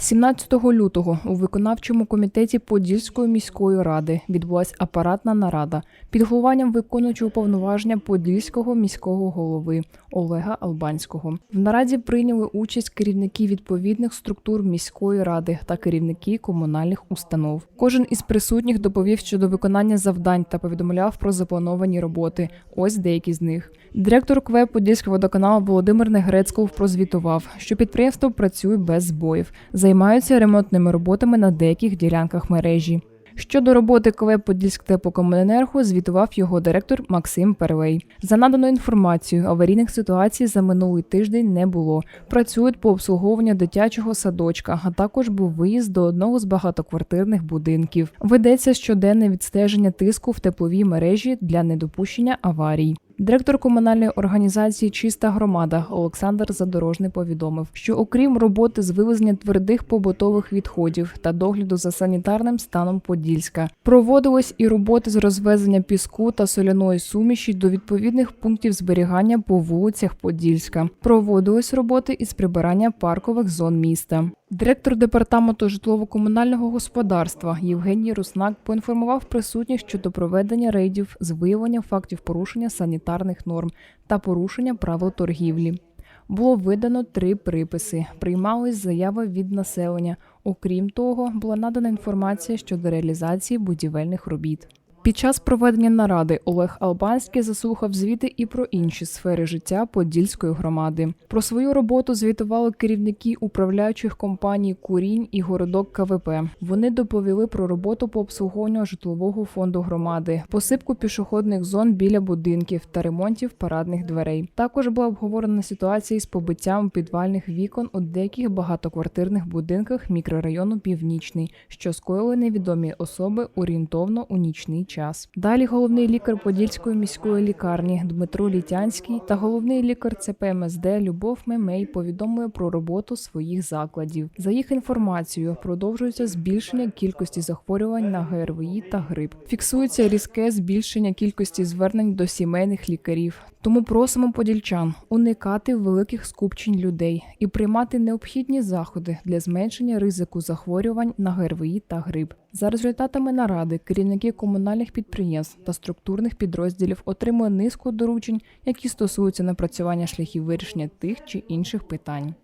17 лютого у виконавчому комітеті Подільської міської ради відбулася апаратна нарада під головуванням виконуючого повноваження Подільського міського голови Олега Албанського. В нараді прийняли участь керівники відповідних структур міської ради та керівники комунальних установ. Кожен із присутніх доповів щодо виконання завдань та повідомляв про заплановані роботи. Ось деякі з них. Директор КВ Подільського водоканалу Володимир Негрецьков прозвітував, що підприємство працює без збоїв, займаються ремонтними роботами на деяких ділянках мережі. Щодо роботи КВ Подільськ теплокомуненерго звітував його директор Максим Первей. За наданою інформацією, аварійних ситуацій за минулий тиждень не було. Працюють по обслуговуванню дитячого садочка, а також був виїзд до одного з багатоквартирних будинків. Ведеться щоденне відстеження тиску в тепловій мережі для недопущення аварій. Директор комунальної організації Чиста громада Олександр Задорожний повідомив, що окрім роботи з вивезення твердих побутових відходів та догляду за санітарним станом Подільська, проводились і роботи з розвезення піску та соляної суміші до відповідних пунктів зберігання по вулицях Подільська. Проводились роботи із прибирання паркових зон міста. Директор департаменту житлово-комунального господарства Євгеній Руснак поінформував присутніх щодо проведення рейдів з виявлення фактів порушення санітарних норм та порушення правил торгівлі. Було видано три приписи. Приймались заяви від населення. Окрім того, була надана інформація щодо реалізації будівельних робіт. Під час проведення наради Олег Албанський заслухав звіти і про інші сфери життя Подільської громади. Про свою роботу звітували керівники управляючих компаній Курінь і Городок КВП. Вони доповіли про роботу по обслуговуванню житлового фонду громади, посипку пішохідних зон біля будинків та ремонтів парадних дверей. Також була обговорена ситуація з побиттям підвальних вікон у деяких багатоквартирних будинках мікрорайону Північний, що скоїли невідомі особи орієнтовно у нічний час. Далі головний лікар Подільської міської лікарні Дмитро Літянський та головний лікар ЦПМСД Любов Мемей повідомили про роботу своїх закладів. За їх інформацією, продовжується збільшення кількості захворювань на ГРВІ та грип. Фіксується різке збільшення кількості звернень до сімейних лікарів. Тому просимо подільчан уникати великих скупчень людей і приймати необхідні заходи для зменшення ризику захворювань на ГРВІ та грип. За результатами наради керівники комунальних підприємств та структурних підрозділів отримує низку доручень, які стосуються напрацювання шляхів вирішення тих чи інших питань.